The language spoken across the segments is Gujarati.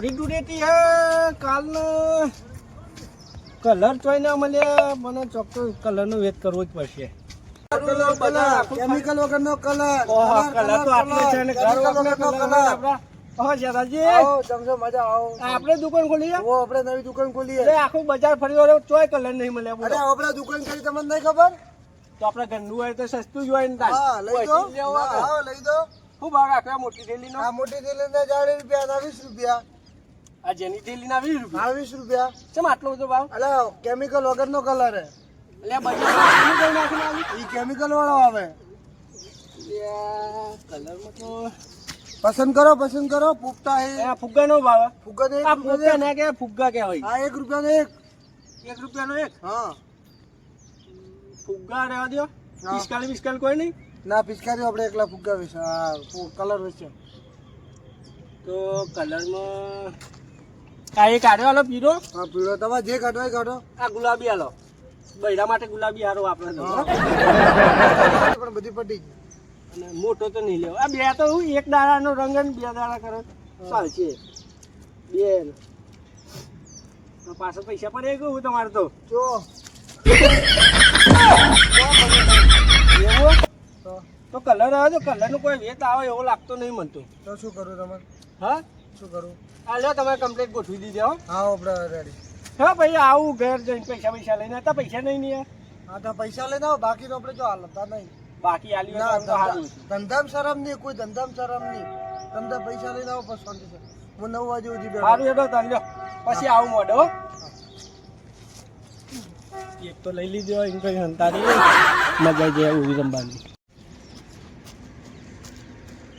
હોળી ધૂળેટી હે કાલનો કલર ચોઈ ના મળ્યા મને ચોક્કસ કલરનો વેત કરવો જ પડશે. કેમિકલ વગરનો કલર ઓહો, કલર તો આપણે છે ને ઘર વગરનો કલર ઓહો, શેઠાજી, આવો જમશો મજા આવો. આપણે દુકાન ખોલી ઓ આપણે નવી દુકાન ખોલી એટલે આખું બજાર ફરી વળ્યો ચોય કલર નહીં મળ્યા અરે આપણે દુકાન કરી તમને નહીં ખબર? તો આપણે ઘરનું હોય તો સસ્તું જ હોય ને હા લઈ દો. હા લઈ દો. ભાવ રાખવા મોટી થેલીનો? આ મોટી થેલી ના ચાલીસ રૂપિયા ના રૂપિયા. આ જેની થેલીના વીસ રૂપિયા. વીસ રૂપિયા. ચમ આટલો બધો ભાવ? અલ્યા કેમિકલ વગરનો કલર હે. એટલે નાખીને આવી? ઈ કેમિકલ વાળો આવે. કલરમાં તો પસંદ કરો પસંદ કરો. ફૂગતા હે. આ ફુગ્ગાનો ભાવ ફુગ્ગા નો આ ફુગ્ગા ને કે ફુગ્ગા કહેવાય. આ એક રૂપિયા નો એક. એક રૂપિયાનો એક? હા. ફુગ્ગા રહેવા દો. પિસ્કાલી બિસ્કાલી કોઈ નહીં? ના પિચકારી આપણે એકલા ફુગ્ગા વિશે હા કલર વિશે તો કલરમાં એક આડો આલો પીરો હા પીળો તમે જે કાઢો એ કાઢો. આ ગુલાબી આલો બૈરા માટે ગુલાબી હારો આપણે. પણ બધી પટી ગઈ. અને મોટો તો નહીં લેવો. આ બે તો હું એક દાડાનો રંગ ને બે દાડા કરો. ચાલશે. બે. તો પાછો પૈસા પણ એ ગયું તમારે તો? જો. તો તો કલર આવે તો કલરનો કોઈ વેત આવે એવો લાગતો નહીં મનતો તો શું કરું તમારે? હા? શું કરું? હાલો લો તમે કમ્પ્લેટ ગોઠવી દીધી હો. હા આપણે રેડી હા ભાઈ આવું ઘર જઈને પૈસા પૈસા લઈને હતા પૈસા નહીં નહીં હા તો પૈસા લઈને આવો બાકી તો આપણે જો હાલતા નહીં. બાકી આલી ના ધંધા- ધંધામાં શરમ નહીં કોઈ ધંધામાં શરમ નહીં. તમને પૈસા લઈને આવો પછી શાંતિ છે. હું નવ વાગે સુધી બેઠો. સારું એડો તન પછી આવું મોડો એક તો લઈ લીધો એમ કઈ હંતારી મજા જાય ઊભી રમવાની.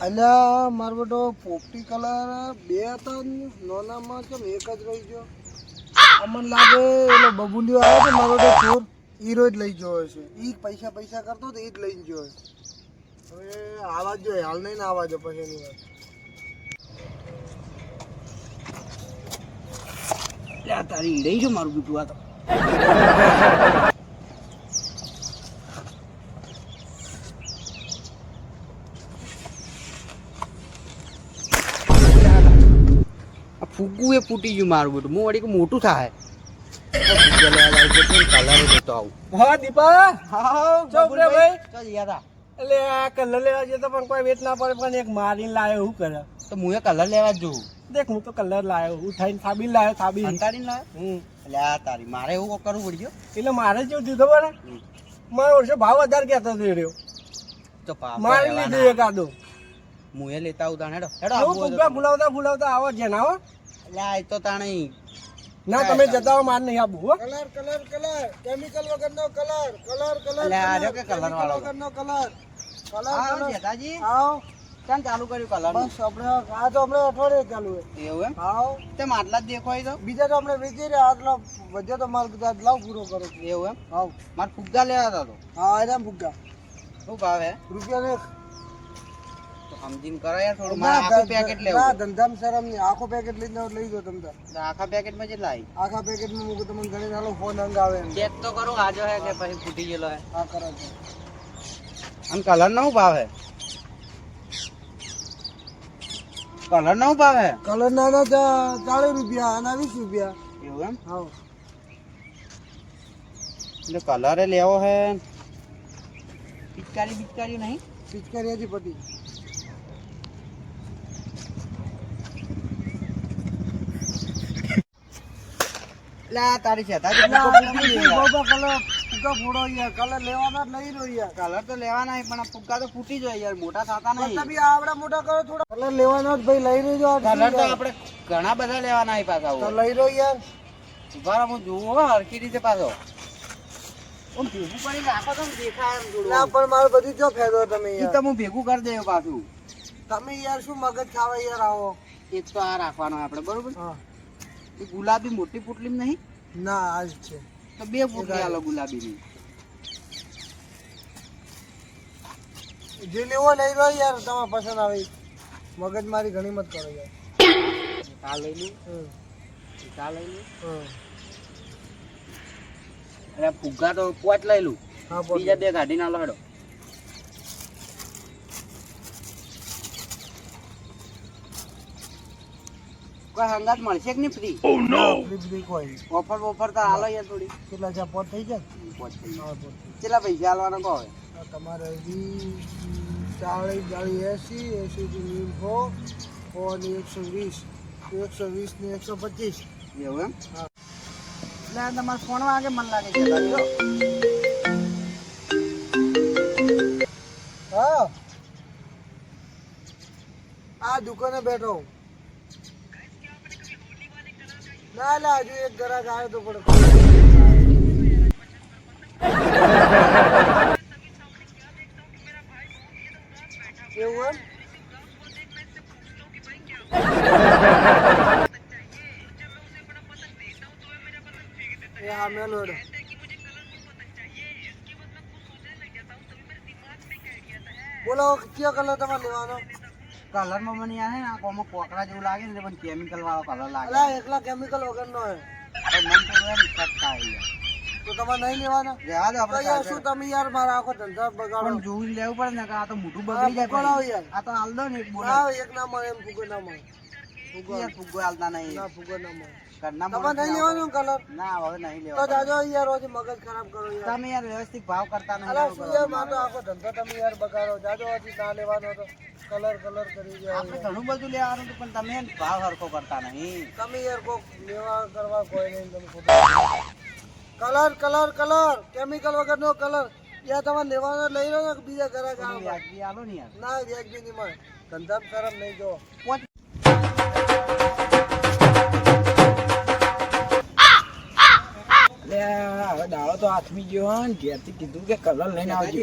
અલ્યા મારો બેટો પોપટી કલર બે હતા નોનામાં કેમ એક જ રહી ગયો? અમને લાગે એનો બબુલિયો આવ્યો છે મારો બેટો ચોર હીરો જ લઈ ગયો છે એ પૈસા પૈસા કરતો તો એ જ લઈને ગયો હવે આવા જ જોઈએ હાલ નહીં ને આવા જો પછી એની વાત. તારી ઈડઈ છે મારું બીટું આ તો. આ ફૂગું એ ફૂટી ગયું મારું બધું. હું વળી મોટું થાય. કલર જતો આવું હા દીપા ચૌક રે ભાઈ. ચાલ યાદ એટલે આ કલર લેવા જતો પણ કોઈ વેચ ના પડે પણ એક મારીને લાયો કરે? તો હું એ કલર લેવા જોઉં દેખ હું તો કલર લાયો ઉઠાઈને થાબીને લાયો થાબીને અંતાડી લાવ હમ. એટલે આ તારી મારે એવું કરવું પડ્યું એટલે મારે જેવું દીધો પડે મારો વર્ષે ભાવ વધારે કહેતો હતો રહ્યો તો મારી લીધું એક આદો હું એ લેતા આવું તાણે હેડો હેડો આવું ફુલાવતા ફુલાવતા આવો છે ના હો. એટલે આ તો તાણી ના તમે જતા હો માર નહીં આબુ હો. Colour colour colour. કેમિકલ વગરનો કલર કલર કલર એટલે આ કે કલર વાળો? વગરનો કલર. કલર આવો કલર. જેઠાજી. આવો. કેમ ચાલુ કર્યું કલર બસ આપણે આ તો હમણાં અઠવાડિયે ચાલુ છે. એવું એમ? આવો. તેમ આટલા જ દેખાય તો. બીજા તો આપણે વેચી રહ્યા આટલો વધ્યો તો માલ કીધું લાવ પૂરો કરો. એવું એમ? આવ. મારે ફુગ્ગા લેવા હતા તો. હા એના ફુગ્ગા. શું ભાવે? હે રૂપિયા ને તો સમજીને કરો યાર થોડું. મારે આખું પેકેટ ના લેવું. ધંધામાં શરમ નહીં આખો પેકેટ લઈને જાઓ, લઈ જાઓ તમને તો આખા પેકેટમાં કેટલા આવી આખા પેકેટમાં મૂકું તમને ગણી નાલો ફોન અંગ આવે એમ. ચેક તો કરું આજો હે કે પછી ફૂટી ગયેલો હે. હા કરો છો અને કલર નો શું ભાવ? હે કલર નો શું ભાવ? હે કલર નાના ચા- ચાલીસ રૂપિયા આના વીસ રૂપિયા. એવું એમ? હા. એટલે કલરે લેવો હે. પિચકારી પિચકારી નહીં? પિચકારી હજી પતી. એટલે તારી છે તારી એટલે આ ફૂગા તમે શું કહો છો? કલર ફુગ્ગા ફોડો યાર કલર લેવાના લઈ લો યાર. કલર તો લેવાના પણ આ તો ફૂટી જાય યાર મોટા થતા નહીં. તમે આવડા મોટા કરો થોડા કલર લેવાના જ ભાઈ લઈ લેજો કલર તો આપણે ઘણા બધા લેવાના હે પાછા તો લઈ રહ્યો યાર. ઊભા હું જોઉં હરકી રીતે પાછો. આમ ભેગું કરી નાખો તો દેખાય એમ. ના પણ મારો બધું જો ફાયદો તમે યાર તો હું ભેગું કરી દેવો પાછું. તમે યાર શું મગજ ખાવા યાર આવો? એક તો આ રાખવાનો આપણે બરોબર? હા. એ ગુલાબી મોટી પુટલી નહીં? ના આ જ છે. તો બે પુટલી આલો ગુલાબીની. જે લેવો લઈ લો યાર તમારે પસંદ આવે મગજ મારી ઘણી મત કરો યાર. આ લઈ લઉં હમ, આ લઈ લઉં હમ. અરે ફુગ્ગા તો પોચ લઈ લઉં બીજા બે કાઢી ના લો હેડો. કોઈ હંગાત મળશે કે નહીં ફ્રી? ફ્રી ફ્રી કોઈ ઓફર ઓફર તો હાલો યાર થોડી. કેટલા છે? પોત થઈ જાય પોચ થઈ જાય કેટલા પૈસા હાલવાનો કહો તમારે હજી ચાળીસ ચાળીસ એસી એસી થી વીસ ફો ફો ને એકસો વીસ. એકસો વીસ ને એકસો પચીસ. એવું એમ? હા. એટલે તમારે તમારા ફોન વાગે મને લાગે છે. હા. આ દુકાને બેઠો હું. ના ના, હજુ એક ગ્રાહક આવ્યો તો પણ. એવું મેલો હેડો. બોલો, કયો કલર તમારે લેવાનો? કલરમાં મને યાર હે ને આખો કોકરા જેવું લાગે ને પણ કેમિકલ વાળો કલર લાગે અલા એકલા કેમિકલ વગરનો હે. મન તો યાર શક થાય તો તમારે નહીં લેવાના? દો આપણે યાર શું તમે યાર મારા આખો ધંધા બગાડો? પણ જોઈને લેવું પડે ને કે આ તો મોટું બગડી જાય યાર. આ તો હાલ દો ને એક ના મળે એમ ફુગો ના મળે. ફુગો યાર હાલતા નહીં. ના ફુગો ના મળે. ઘરના તમારે નહીં લેવાનો કલર? ના હવે નહીં તો જાજો યાર રોજ મગજ ખરાબ કરો યાર. તમે યાર વ્યવસ્થિત ભાવ કરતા નહીં અલા શું યાર મારો આખો ધંધો તમે યાર બગાડો. જાજો હજી ના લેવાનો તો. કલર કલર કરી આપણે ઘણું બધું લેવાનું હતું પણ તમે ભાવ હરખો કરતા નહીં. તમે યાર કોક લેવા કરવા કોઈ નહીં તમે કલર કલર કલર. કેમિકલ વગરનો કલર. યાર તમે લેવાનો લઈ લો ને બીજા ઘરે વ્યાજબી આલો ને યાર. ના વ્યાજબી નહીં મળે. ધંધા ખરાબ નહીં જો હવે દાડો તો હાથમી ગયો હે ને ઘેરથી કીધું કે કલર લઈને આવજો.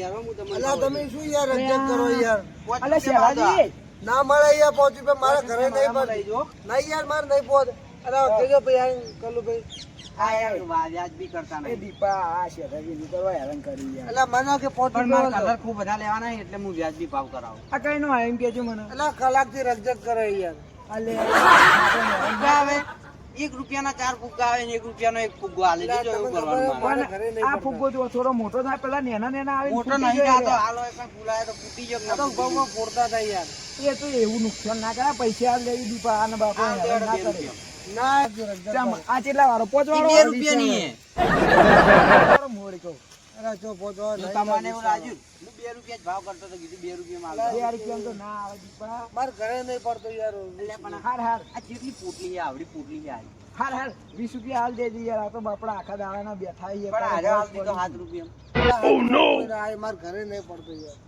યાર હો, હું તમને અલા તમે શું યાર રજત કરો યાર? પોચ શેવાજી ના મળે યાર પહોંચ રૂપિયા મારા ઘરે નહીં મારામાં લઈ પડતી જો. નહીં યાર મારે નહીં પહોંચ અરે કેજો ભાઈ કલું ભાઈ આ યાર વ્યાજબી કરતા એ નહીં. દીપા આ શેઠાજી ની કરવા હેરાન કરી યાર એટલે મને કે પહોંચ પણ મારા કલર ખૂબ બધા લેવાના એટલે હું વ્યાજબી ભાવ કરાવું. આ કઈ નો એમ કેજો મને. એટલે કલાકથી રજત કરે યાર. અલે આવે. એક રૂપિયાના ચાર ફુગ્ગા આવે ને એક રૂપિયાનો એક ફુગ્ગો આલે. દેજો એવું કરવાનું આ ફુગ્ગો જો થોડો મોટો થાય પેલા નેના નેના આવે મોટો નહીં આ તો યાર. એક ફૂલાય તો ફૂટી ગયો ના તો ફૂટી ફોડતા થાય યાર. એ તો એવું નુકસાન ના કરે પૈસા લેવી દીપા આને બાપા આ ના કરે. રૂપિયા. ના. આ કેટલા વાળો? પોચ વાળો બે રૂપિયા ની મોડી કહું અરે જો પોચ વાળો તમને એવું લાગ્યું? બે રૂપિયા ભાવ કરતો હતો કીધું બે રૂપિયામાં બે રૂપિયા તો ના આવે દીપા મારે ઘરે નહીં પડતો યાર. એટલે પણ હાર હાર આ કેટલી પોટલી આવડી પોટલી છે હાર હાર વીસ રૂપિયા હાલ દેજે યાર. આ તો બાપડા આખા દાડાના બેઠા છીએ. પણ આજે હાલ દીધો સાત રૂપિયા આ મારે ઘરે નહીં પડતો યાર.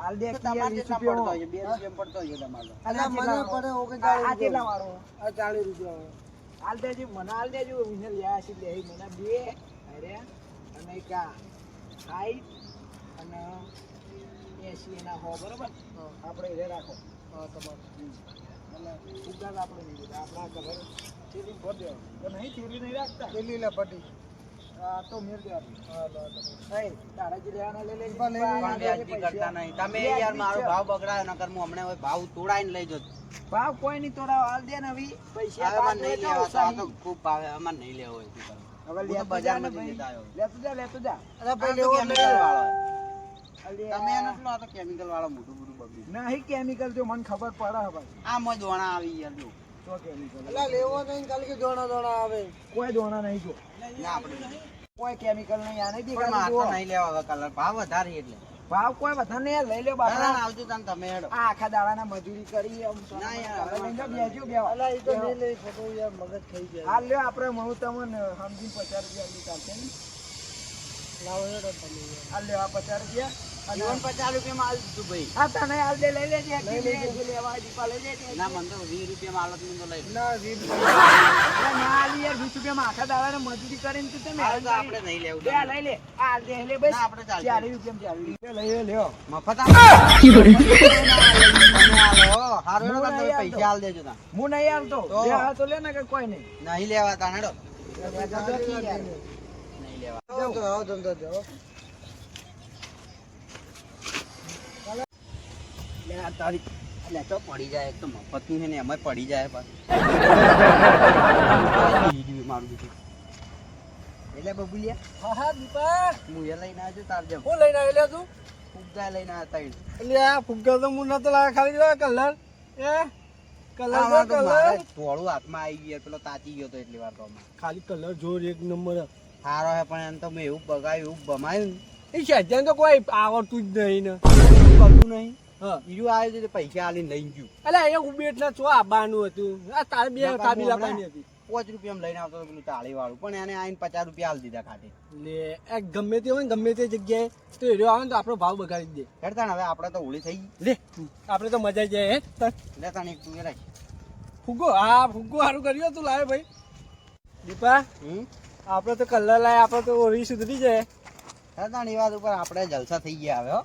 હાલ દે તો કે યાર તમારે કેટલા પડતો રૂપિયા બે રૂપિયામાં પડતો હશે તમારો. અને મને પડે ઓગણચાળીસ આ કેટલા રૂપિયા. આ ચાલીસ રૂપિયા હાલ દેજો મને હાલ દેજો વિને લે. મને બે. અરે અને આ. સાઈઠ અને એસી એના હો બરાબર? આપણે એ રાખો. તમારે. એટલે ફુગ્ગા આપણે નહીં લીધા. આપણા ઘરે થેલી ભર દેવાનું. નહીં થેલી નહીં રાખતા. કેટલી લે પટી તો મેળ દેવાનું. હા લો તમે હે તારા જે લેવાના લઈ લેજે. પણ લઈ પણ વ્યાજબી કરતા નહીં. તમે યાર મારો ભાવ બગડાયો નકર હું હમણાં હવે ભાવ તોડાઈને લઈ જતો. ભાવ કોઈ નહીં તોડાવ. હાલ દે ને હવે પૈસા હવે નહીં લેવા આ તો ખૂબ ભાવે. અમારે નહીં લેવો હોય. હવે લેતો જા ને બજારમાંથી ભાઈ. લેતા આવ્યો. લેતો જા લેતો જા. અરે ભાઈ તો લેવો? તમે એનો શું આ તો કેમિકલ વાળો મોટું મોટું બગડ્યું. નહીં કેમિકલ જો મને ખબર પડે હવે. આ મોય દોણા આવી યાર જો. તો કેમિકલ એટલે લેવો નહીં કાલ કે દોણા દોણા આવે. કોઈ દોણા નહીં જો. ના આપણે કોઈ કેમિકલ નહીં આ નહીં પણ દેખાતું તો નહીં લેવા હવે કલર ભાવ વધારે એટલે. ભાવ કોઈ વધારે નહીં લઈ લે બાપા. ના, આવજો તને તમે હેડો. આ આખા દાડાના મજૂરી કરી આમ ના યાર, હવે લઈને બેજો બેહો. અલા એ તો નહીં લઈ ફોટો યાર મગજ થઈ જાય. હાલ લ્યો આપણે મહુ તમને સમજીને પચાસ રૂપિયા આપી ચાલશે ને. લાવો હેડો તમે હાલ લ્યો આ પચાસ રૂપિયા. અને જીવન પચાસ રૂપિયામાં આલ દીધું ભાઈ? હા તને હાલ દે લઈ લેજે લઈ લેજે. લેવા દીપા લઈ લેજે ના મને તો વીસ રૂપિયામાં આલો તો તો લઈ ના વીસ ના આલી યાર વીસ રૂપિયામાં આખા દાડાને મજૂરી કરીને તું તમે હાલ તો આપણે નહીં લેવું બે લઈ લે. આ દે લે બસ. ના, આપણે ચાલ ચાલીસ રૂપિયામાં ચાલીસ રૂપિયા. લઈ લે, લ્યો. મફત આલો. હારો નો હું તમે પૈસા આલ દેજો તાન. હું નહીં આલતો. તો? લે તો લે ને કે કોઈ નહીં. નહીં લેવા તાણડો નહીં લેવા. તો આવો ધંધો જાઓ લે આ તારી લે તો પડી જાય એક તો મફતનું છે ને એમાં પડી જાય. મારું બીજું. એટલે બબુલિયા? હા હા હું એ લઈને આવજો તાર જેમ. હું લઈને આવી લે તું ફુગ્ગા લઈને આવતા એટલે આ ફુગ્ગા તો હું નતો લાગે ખાલી કલર. એ? Colour colour. થોડું હાથમાં આવી ગયો પેલો તાચી ગયો તો એટલી વાર તો ખાલી કલર જોર એક નંબર. સારો હે પણ એમ તો મેં એવું બગાયું એવું બમાયું. એ સજ્જન તો કોઈ આવડતું જ નહીં ને. કરતું નહીં. બીજું આવ્યું છે પૈસા આલી લઈ ગયું. એટલે અહીંયા ઊભી એટલે ચો આવવાનું હતું? આ તારે બે કાબી લાવવાની હતી. પાંચ રૂપિયા લઈને આવતો પેલું તાળી વાળું પણ એને આઈને પચાસ રૂપિયા આલી દીધા ખાતે. લે ગમે તે હોય ને ગમે તે જગ્યાએ તો એરિયો આવે ને તો આપણો ભાવ બગાડી દે. હેડતા હવે આપણે તો હોળી થઈ લે આપણે તો મજા જાય હે? તને એક તું રાખ. ફુગ્ગો હા ફુગ્ગો સારું કર્યું તું લાવે ભાઈ. દીપા હમ? આપણે તો કલર લાય આપણે તો ઓરી સુધરી જાય. એ વાત ઉપર આપણે જલસા થઈ ગયા હવે હો.